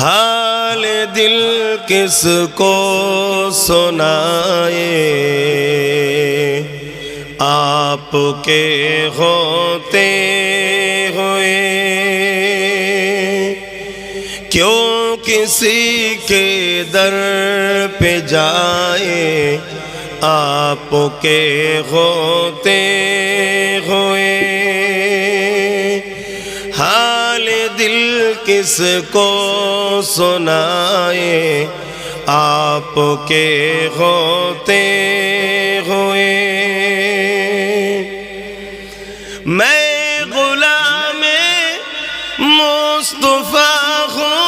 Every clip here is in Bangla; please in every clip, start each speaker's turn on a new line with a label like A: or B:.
A: حال دل کس کو سنائے؟ آپ کے ہوتے ہوئے کیوں کسی کے در پہ جائے؟ آپ کے ہوتے ہوئے किसको सुनाए आपके होते हुए मैं गुलाम मुस्तफ़ा हूँ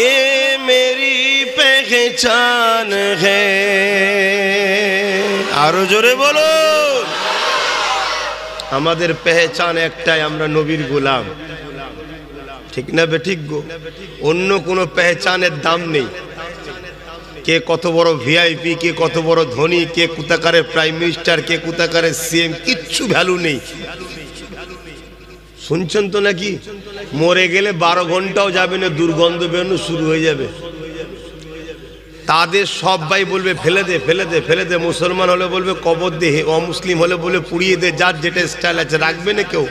A: ये मेरी पहचान है আরো জোরে বলো আমাদের পেহচান একটাই আমরা নবীর গোলাম ঠিক না বেঠিক গো? অন্য কোনো পেহচানের দাম নেই। কে কত বড় ভিআইপি কে কত বড় ধনী, কে কুতাকারের প্রাইম মিনিস্টার কে কুতাকারের সিএম কিচ্ছু ভ্যালু নেই। শুনছেন তো নাকি? মরে গেলে বারো ঘন্টাও যাবে না, দুর্গন্ধ বেরোনো শুরু হয়ে যাবে। তাদের সবাই বলবে, ফেলে দে ফেলে দে ফেলে দে। মুসলমান হলে বলবে, কবর দে অমুসলিম হলে বলে পুড়িয়ে দে। যার যেটা স্টাইল আছে, রাখবে না কেউ?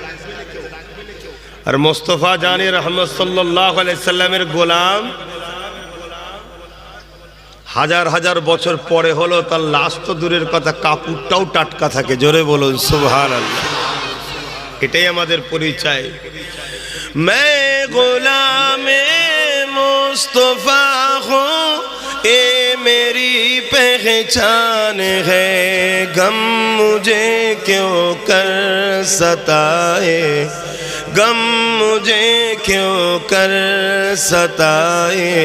A: আর মোস্তফা জানি রহমদ সাল্লাহ সাল্লামের গোলাম হাজার হাজার বছর পরে হলো তার লাশ তো দূরের কথা কাপড়টাও টাটকা থাকে জোরে বলুন সুবহান আল্লাহ এটাই আমাদের পরিচয় मैं गुलाम मुस्तफ़ा हूँ ये मेरी पहचान है गम मुझे क्यों कर सताए गम मुझे क्यों कर सताए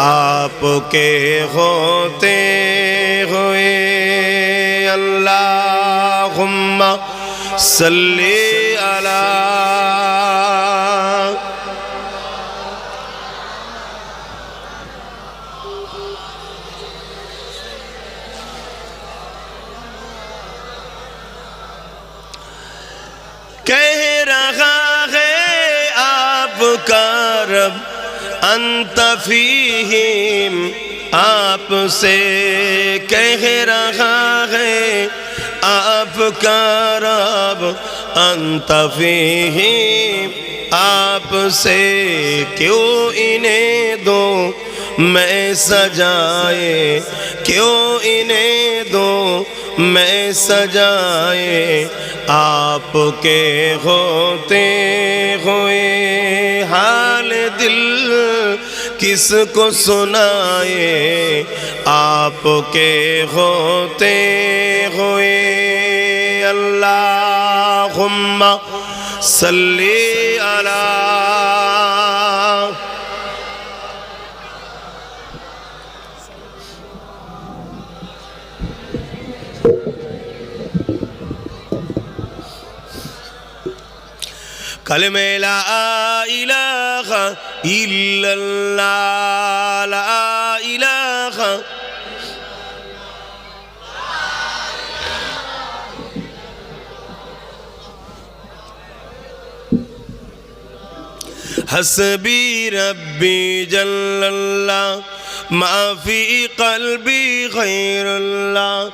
A: आपके होते हुए अल्लाहुम्मा सल्ली अला کا رب انت فیہیم آپ سے کہہ رہا ہے، آپ کا رب انت فیہیم آپ سے کیوں انہیں دو میں سجائے، کیوں انہیں دو میں سجائے، آپ کے ہوتے کس کو سنائے آپ کے ہوتے ہوئے۔ اللہ صلی علی كلمة لا إله إلا الله لا إله. حسبي ربي جل الله ما في قلبي غير الله.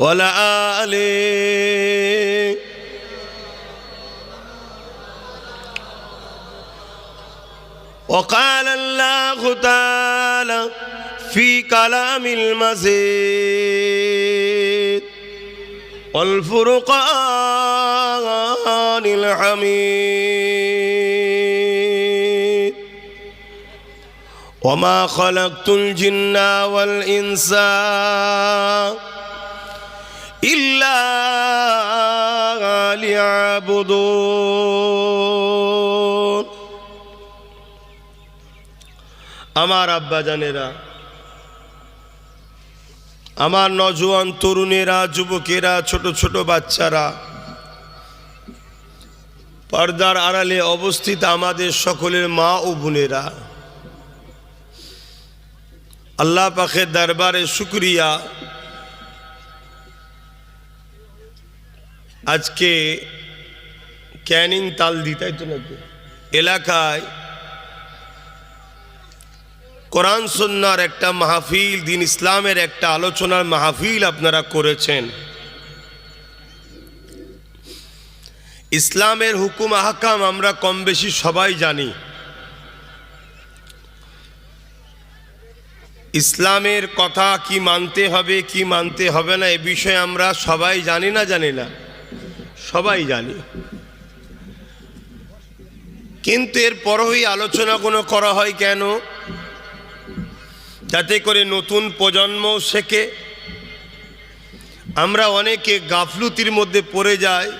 A: على ولا آله وقال الله تعالى في كلام المزيد والفرقان الحميد. وما خلقت الجن والإنس إلا ليعبدون আমার আব্বা জানেরা আমার নজওয়ান তরুণেরা যুবকেরা ছোট ছোট বাচ্চারা পর্দার আড়ালে অবস্থিত আমাদের সকলের মা ও বোনেরা আল্লাহ পাখের দরবারে শুক্রিয়া আজকে ক্যানিং তাল দিতাই তো নাকি? এলাকায় কোরআন সন্ন্যার একটা মাহফিল, দিন ইসলামের একটা আলোচনার মাহফিল আপনারা করেছেন। ইসলামের হুকুম আহকাম আমরা কম বেশি সবাই জানি। ইসলামের কথা কি মানতে হবে, কি মানতে হবে না, এ বিষয়ে আমরা সবাই জানি না জানি না। সবাই জানি। কিন্তু এর আলোচনা কোনো করা হয় কেন? যাতে করে নতুন প্রজন্ম শেখে। আমরা অনেকে গাফলুতির মধ্যে পড়ে যাই।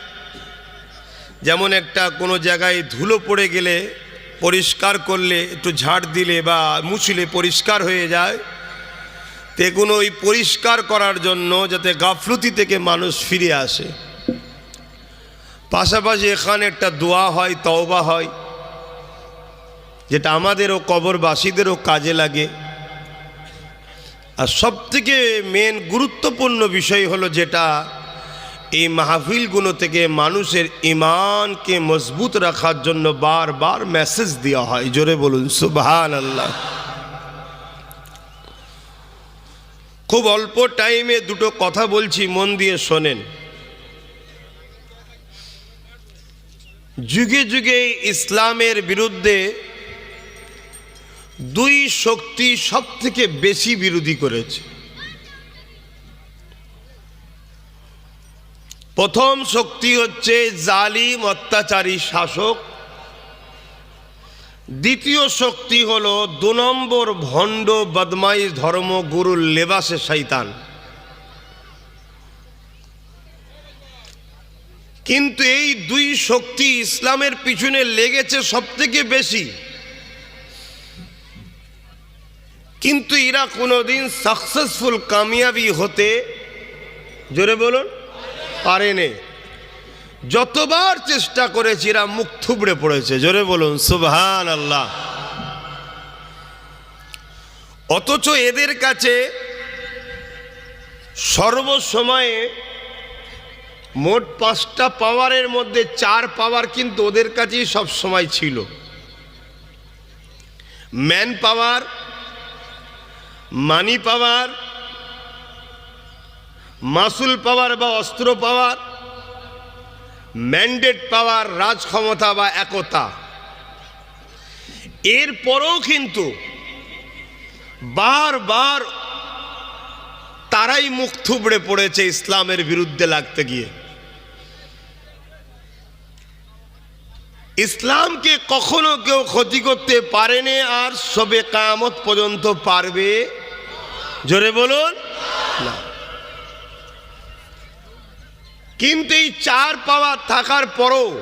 A: যেমন একটা কোনো জায়গায় ধুলো পড়ে গেলে পরিষ্কার করলে, একটু ঝাড় দিলে বা মুছলে পরিষ্কার হয়ে যায় তেগুলো ওই পরিষ্কার করার জন্য যাতে গাফলুতি থেকে মানুষ ফিরে আসে। পাশাপাশি এখানে একটা দোয়া হয়, তওবা হয়, যেটা আমাদেরও কবরবাসীদেরও কাজে লাগে। আর সবথেকে মেন গুরুত্বপূর্ণ বিষয় হলো যেটা, এই মাহফিলগুলো থেকে মানুষের ইমানকে মজবুত রাখার জন্য বারবার মেসেজ দেওয়া হয়। জোরে বলুন সুবহান আল্লাহ খুব অল্প টাইমে দুটো কথা বলছি, মন দিয়ে শোনেন। যুগে যুগে ইসলামের বিরুদ্ধে দুই শক্তি সব থেকে বেশি বিরোধী করেছে। প্রথম শক্তি হচ্ছে জালিম অত্যাচারী শাসক। দ্বিতীয় শক্তি হলো দু নম্বর ভণ্ড বদমাই ধর্মগুরুর লেবাসে শৈতান কিন্তু এই দুই শক্তি ইসলামের পিছনে লেগেছে সব থেকে বেশি। কিন্তু এরা কোনোদিন সাকসেসফুল কামিয়াবি হতে, জোরে বলুন, পারেনি। যতবার চেষ্টা করেছে এরা মুখ থুবড়ে পড়েছে, জোরে বলুন সুবহান আল্লাহ অথচ এদের কাছে সর্বসময়ে মোট পাঁচটা পাওয়ারের মধ্যে চার পাওয়ার কিন্তু ওদের কাছেই সব সময় ছিল। ম্যান পাওয়ার, মানি পাওয়ার, মাসুল পাওয়ার বা অস্ত্র পাওয়ার, ম্যান্ডেট পাওয়ার রাজ ক্ষমতা বা একতা। এরপরও কিন্তু বারবার তারাই মুখ থুবড়ে পড়েছে ইসলামের বিরুদ্ধে লাগতে গিয়ে। ইসলামকে কখনো কেউ ক্ষতি করতে পারেনি আর সবে কামত পর্যন্ত পারবে? জোরে বলুন। না। কিন্তু এই চার পাওয়া থাকার পরও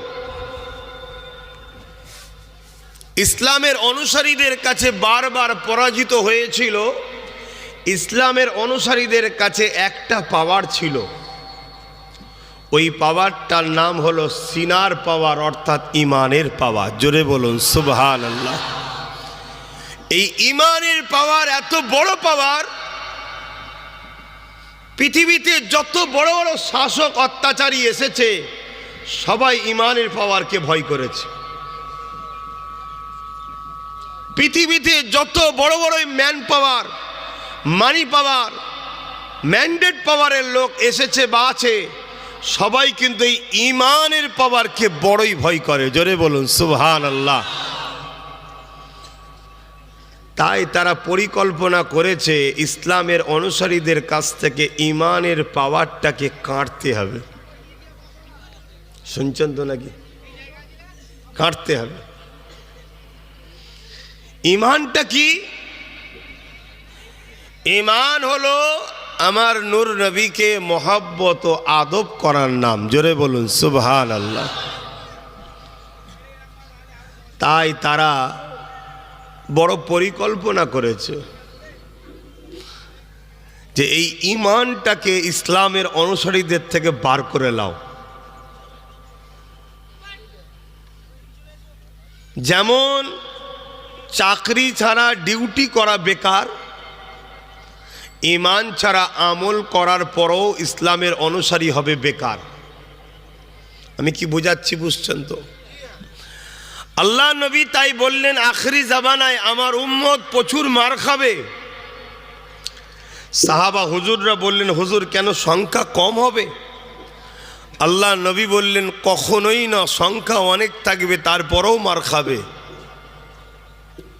A: ইসলামের অনুসারীদের কাছে বারবার পরাজিত হয়েছিল। ইসলামের অনুসারীদের কাছে একটা পাওয়ার ছিল। ওই পাওয়ারটার নাম হলো সিনার পাওয়ার, অর্থাৎ ইমানের পাওয়ার। জোরে বলুন সুবহান আল্লাহ এই ইমানের পাওয়ার, এত বড় পাওয়ার, পৃথিবীতে যত বড় বড় শাসক অত্যাচারী এসেছে, সবাই ইমানের পাওয়ারকে ভয় করেছে। পৃথিবীতে যত বড় বড় ম্যান পাওয়ার, মানি পাওয়ার, ম্যান্ডেট পাওয়ারের লোক এসেছে বা আছে সবাই কিন্তু এই ইমানের পাওয়ারকে বড়ই ভয় করে। জোরে বলুন সুবহান আল্লাহ তাই তারা পরিকল্পনা করেছে, ইসলামের অনুসারীদের কাছ থেকে ইমানের পাওয়ারটাকে কাটতে হবে। শুনছেন তো নাকি? কাটতে হবে। ইমানটা কি? ইমান হলো আমার নূর নবীকে মহাব্বত ও আদব করার নাম। জোরে বলুন সুবহান আল্লাহ তাই তারা বড় পরিকল্পনা করেছে যে এই ইমানটাকে ইসলামের অনুসারীদের থেকে বার করে লাও যেমন চাকরি ছাড়া ডিউটি করা বেকার ইমান ছাড়া আমল করার পরও ইসলামের অনুসারী হবে বেকার। আমি কি বোঝাচ্ছি বুঝছেন তো? আল্লাহ নবী তাই বললেন, আখরি জামানায় আমার উম্মত প্রচুর মার খাবে। সাহাবা হুজুররা বললেন, হুজুর, কেন সংখ্যা কম হবে? আল্লাহ নবী বললেন, কখনোই না, সংখ্যা অনেক থাকবে, তারপরেও মার খাবে।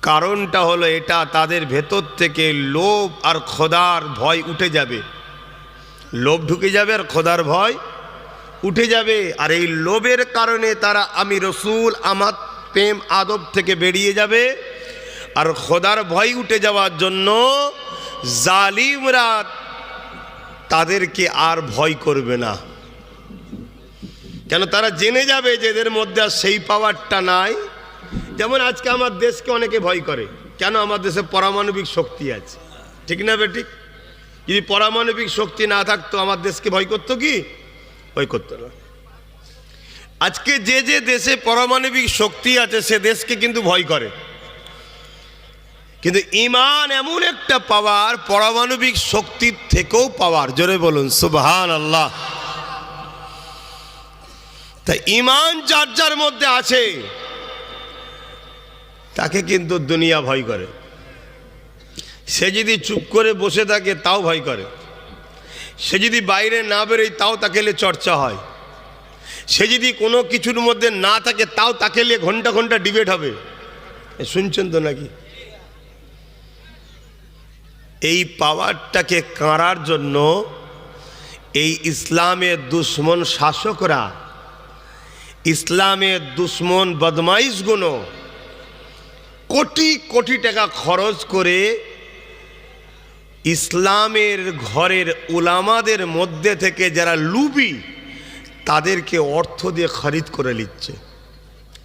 A: কারণটা হলো এটা তাদের ভেতর থেকে লোভ আর খোদার ভয় উঠে যাবে। লোভ ঢুকে যাবে আর খোদার ভয় উঠে যাবে। আর এই লোভের কারণে তারা আমি রসুল, আমার প্রেম, আদব থেকে বেরিয়ে যাবে। আর খোদার ভয় উঠে যাওয়ার জন্য জালিমরা তাদেরকে আর ভয় করবে না। কেন তারা জেনে যাবে যে এদের মধ্যে আর সেই পাওয়ারটা নাই। যেমন আজকে আমার দেশকে অনেকে ভয় করে, কেন আমার দেশে পারমাণবিক শক্তি আছে? ঠিক না বে ঠিক যদি পারমাণবিক শক্তি না থাকতো, আমার দেশকে ভয় করতো কি? ভয় করতো না। আজকে যে যে দেশে পারমাণবিক শক্তি আছে, সে দেশকে কিন্তু ভয় করে। কিন্তু ইমান এমন একটা পাওয়ার, পারমাণবিক শক্তির থেকেও পাওয়ার। জোরে বলুন সুবহান আল্লাহ তা ইমান যার যার মধ্যে আছে তাকে কিন্তু দুনিয়া ভয় করে। সে যদি চুপ করে বসে থাকে, তাও ভয় করে। সে যদি বাইরে না বেরোয়, তাও তাকে নিয়ে চর্চা হয়। সে যদি কোনো কিছুর মধ্যে না থাকে, তাও তাকে নিয়ে ঘণ্টা ঘণ্টা ডিবেট হবে। শুনছেন তো নাকি? এই পাওয়ারটাকে কাঁড়ার জন্য এই ইসলামের দুশ্মন শাসকরা ইসলামের দুশ্মন বদমাইশগুলো কোটি কোটি টাকা খরচ করে ইসলামের ঘরের উলামাদের মধ্যে থেকে যারা লুবি, তাদেরকে অর্থ দিয়ে খরিদ করে নিচ্ছে।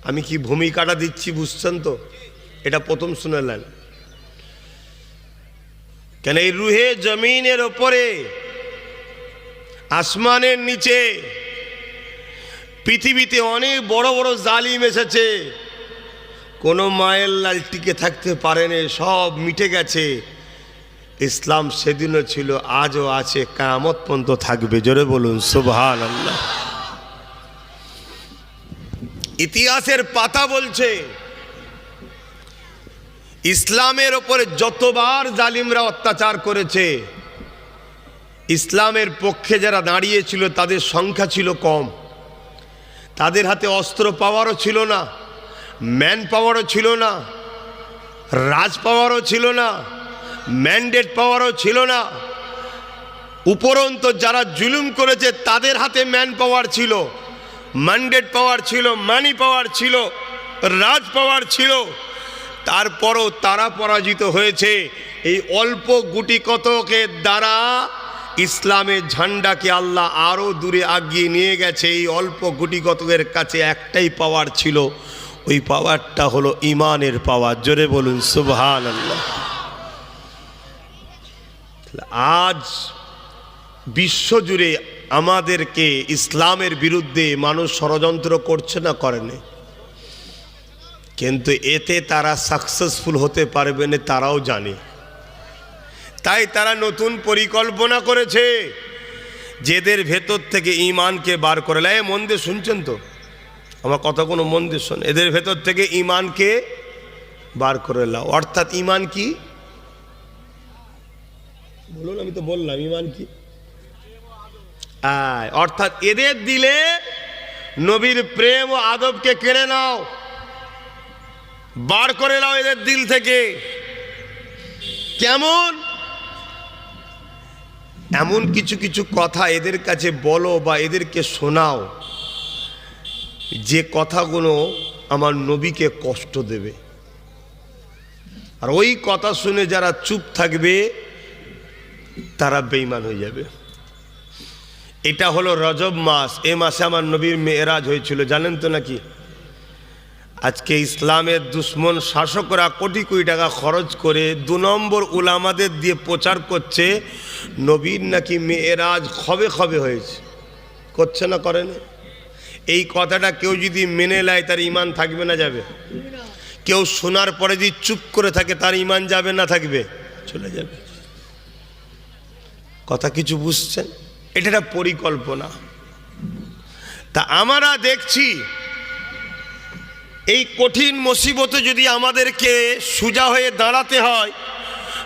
A: আমি কি ভূমিকাটা দিচ্ছি বুঝছেন তো? এটা প্রথম শুনেলেন কেন এই রুহে জমিনের ওপরে, আসমানের নিচে, পৃথিবীতে অনেক বড় বড় জালিম এসেছে। কোনো মায়ের লাল টিকে থাকতে পারেনি সব মিটে গেছে। ইসলাম সেদিনও ছিল, আজও আছে কামত পর্যন্ত থাকবে। জোরে বলুন সুবহান আল্লাহ ইতিহাসের পাতা বলছে, ইসলামের ওপরে যতবার জালিমরা অত্যাচার করেছে, ইসলামের পক্ষে যারা দাঁড়িয়েছিল, তাদের সংখ্যা ছিল কম। তাদের হাতে অস্ত্র পাওয়ারও ছিল না। ম্যান পাওয়ারও ছিল না রাজ পাওয়ারও ছিল না ম্যান্ডেট পাওয়ারও ছিল না। উপরন্ত যারা জুলুম করেছে, তাদের হাতে ম্যান পাওয়ার ছিল ম্যান্ডেট পাওয়ার ছিল মানি পাওয়ার ছিল রাজ পাওয়ার ছিল। তারপরও তারা পরাজিত হয়েছে। এই অল্প গুটি কতকের দ্বারা ইসলামের ঝান্ডাকে আল্লাহ আরও দূরে আগিয়ে নিয়ে গেছে। এই অল্প গুটি কতকের কাছে একটাই পাওয়ার ছিল ওই পাওয়ারটা হলো ইমানের পাওয়ার। জোরে বলুন সুবহান আল্লাহ আজ বিশ্বজুড়ে আমাদেরকে ইসলামের বিরুদ্ধে মানুষ ষড়যন্ত্র করছে না করেনি কিন্তু এতে তারা সাকসেসফুল হতে পারবে না, তারাও জানে। তাই তারা নতুন পরিকল্পনা করেছে। যেদের ভেতর থেকে ইমানকে বার করে লাই মন দিয়ে শুনছেন তো? আমার কথা কোনো মন দিয়ে শোন। এদের ভেতর থেকে ইমানকে বার করে লাও। অর্থাৎ ইমান কি? বলুন, আমি তো বললাম ইমান কি? অর্থাৎ এদের দিলে নবীর প্রেম ও আদবকে কেড়ে নাও। বার করে নাও এদের দিল থেকে। কেমন? এমন কিছু কিছু কথা এদের কাছে বলো বা এদেরকে শোনাও। যে কথাগুলো আমার নবীকে কষ্ট দেবে। আর ওই কথা শুনে যারা চুপ থাকবে, তারা বেইমান হয়ে যাবে। এটা হলো রজব মাস। এ মাসে আমার নবীর মেয়েরাজ হয়েছিল, জানেন তো নাকি? আজকে ইসলামের দুশ্মন শাসকরা কোটি কোটি টাকা খরচ করে দু নম্বর উলামাদের দিয়ে প্রচার করছে, নবীর নাকি মেয়েরাজ খবে খবে হয়েছে। করছে না, করে না। এই কথাটা কেউ যদি মেনে নেয়, তার ইমান থাকবে না, যাবে। কেউ শোনার পরে যদি চুপ করে থাকে, তার ইমান যাবে না, থাকবে। চলে যাবে। কথা কিছু বুঝছেন? এটা একটা পরিকল্পনা। তা আমরা দেখছি, এই কঠিন মুসিবতে যদি আমাদেরকে সোজা হয়ে দাঁড়াতে হয়,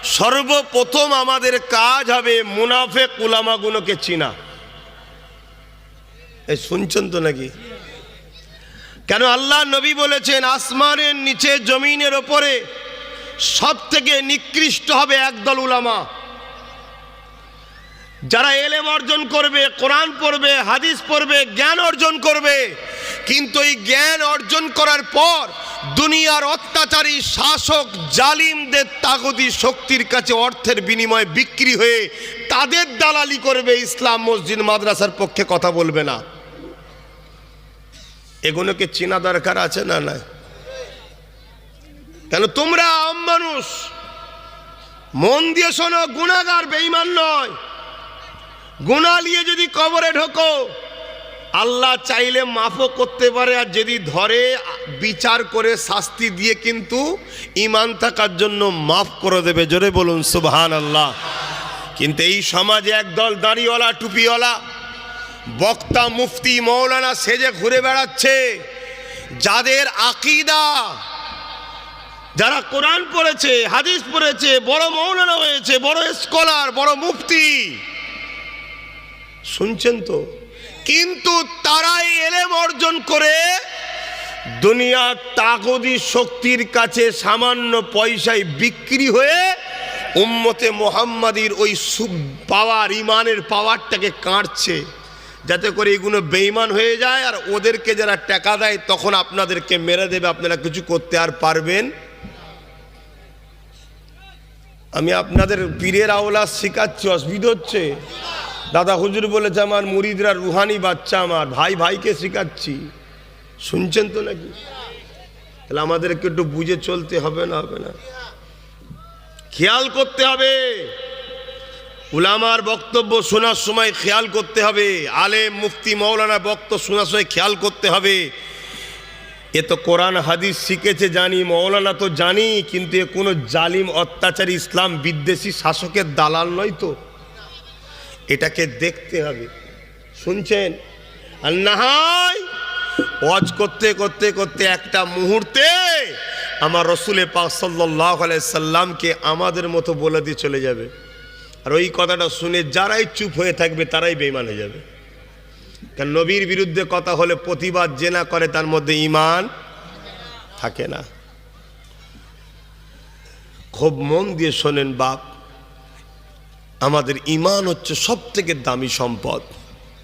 A: সর্বপ্রথম আমাদের কাজ হবে মুনাফে কুলামাগুলোকে চিনা। এই শুনছেন তো নাকি? কেন আল্লাহ নবী বলেছেন, আসমানের নিচে জমিনের ওপরে সব থেকে নিকৃষ্ট হবে একদল উলামা। যারা এলেম অর্জন করবে, কোরআন পড়বে, হাদিস পড়বে, জ্ঞান অর্জন করবে, কিন্তু এই জ্ঞান অর্জন করার পর দুনিয়ার অত্যাচারী, শাসক, জালিমদের তাগদি শক্তির কাছে অর্থের বিনিময়ে বিক্রি হয়ে তাদের দালালি করবে, ইসলাম মসজিদ মাদ্রাসার পক্ষে কথা বলবে না। এগুলোকে চেনা দরকার আছে না না কেন তোমরা আম মানুষ, মন দিয়ে শোনো, গুণাগার বেইমান নয়। গুণা নিয়ে যদি কবরে ঢোকো, আল্লাহ চাইলে মাফও করতে পারে, আর যদি ধরে, বিচার করে শাস্তি দিয়ে কিন্তু ইমান থাকার জন্য মাফ করে দেবে। জোরে বলুন সুবহান আল্লাহ কিন্তু এই সমাজে একদল দাঁড়িওয়ালা, টুপিওয়ালা বক্তা মুফতি মৌলানা সেজে ঘুরে বেড়াচ্ছে। যাদের আকিদা, যারা কোরআন পড়েছে, হাদিস পড়েছে, বড় মৌলানা হয়েছে, বড় স্কলার, বড় মুফতি। শুনছেন তো? কিন্তু তারাই এলেম অর্জন করে দুনিয়া তাগদি শক্তির কাছে সামান্য পয়সায় বিক্রি হয়ে উম্মতে মোহাম্মদীর ওই পাওয়ার ইমানের পাওয়ারটাকে কাটছে যাতে করে এগুলো বেইমান হয়ে যায় আর ওদেরকে যারা টাকা দেয় তখন আপনাদেরকে মেরে দেবে, আপনারা কিছু করতে আর পারবেন। আমি আপনাদের পীরের আওলা শেখাচ্ছি, অসুবিধা হচ্ছে। দাদা হুজুর বলেছে, আমার মুরিদরা রুহানি বাচ্চা আমার, ভাই ভাইকে শেখাচ্ছি। শুনছেন তো নাকি? তাহলে আমাদেরকে একটু বুঝে চলতে হবে না হবে না। খেয়াল করতে হবে। উলামার বক্তব্য শোনার সময় খেয়াল করতে হবে। আলেম, মুফতি মৌলানা বক্তব্য শোনার সময় খেয়াল করতে হবে। এ তো কোরআন, হাদিস শিখেছে, জানি মৌলানা তো জানি, কিন্তু এ কোনো জালিম, অত্যাচারী, ইসলাম বিদ্বেষী শাসকের দালাল নয় তো। এটাকে দেখতে হবে। শুনছেন? আর না হয় ওয়াজ করতে করতে করতে একটা মুহূর্তে আমার রসুলে পাক সাল্লাহ সাল্লামকে আমাদের মতো বলে দিয়ে চলে যাবে। আর ওই কথাটা শুনে যারাই চুপ হয়ে থাকবে তারাই বেইমান হয়ে যাবে। কারণ নবীর বিরুদ্ধে কথা হলে প্রতিবাদ যে না করে তার মধ্যে ইমান থাকে না। খুব মন দিয়ে শোনেন বাপ, আমাদের ইমান হচ্ছে সব থেকে দামি সম্পদ।